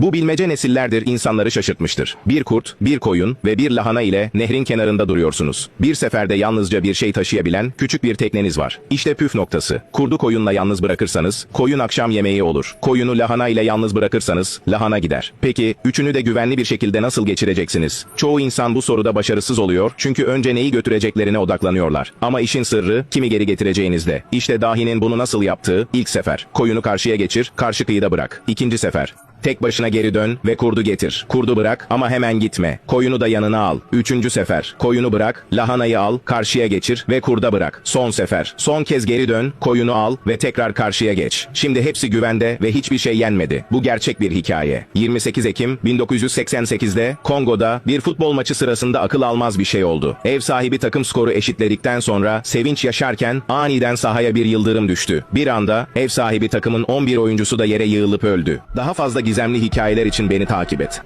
Bu bilmece nesillerdir insanları şaşırtmıştır. Bir kurt, bir koyun ve bir lahana ile nehrin kenarında duruyorsunuz. Bir seferde yalnızca bir şey taşıyabilen küçük bir tekneniz var. İşte püf noktası. Kurdu koyunla yalnız bırakırsanız, koyun akşam yemeği olur. Koyunu lahana ile yalnız bırakırsanız, lahana gider. Peki, üçünü de güvenli bir şekilde nasıl geçireceksiniz? Çoğu insan bu soruda başarısız oluyor çünkü önce neyi götüreceklerine odaklanıyorlar. Ama işin sırrı, kimi geri getireceğinizde. İşte dahinin bunu nasıl yaptığı, ilk sefer. Koyunu karşıya geçir, karşı kıyıda bırak. İkinci sefer. Tek başına geri dön ve kurdu getir. Kurdu bırak ama hemen gitme. Koyunu da yanına al. Üçüncü sefer. Koyunu bırak, lahanayı al, karşıya geçir ve kurda bırak. Son sefer. Son kez geri dön, koyunu al ve tekrar karşıya geç. Şimdi hepsi güvende ve hiçbir şey yenmedi. Bu gerçek bir hikaye. 28 Ekim 1988'de Kongo'da bir futbol maçı sırasında akıl almaz bir şey oldu. Ev sahibi takım skoru eşitledikten sonra sevinç yaşarken aniden sahaya bir yıldırım düştü. Bir anda ev sahibi takımın 11 oyuncusu da yere yığılıp öldü. Daha fazla gizemli hikayeler için beni takip et.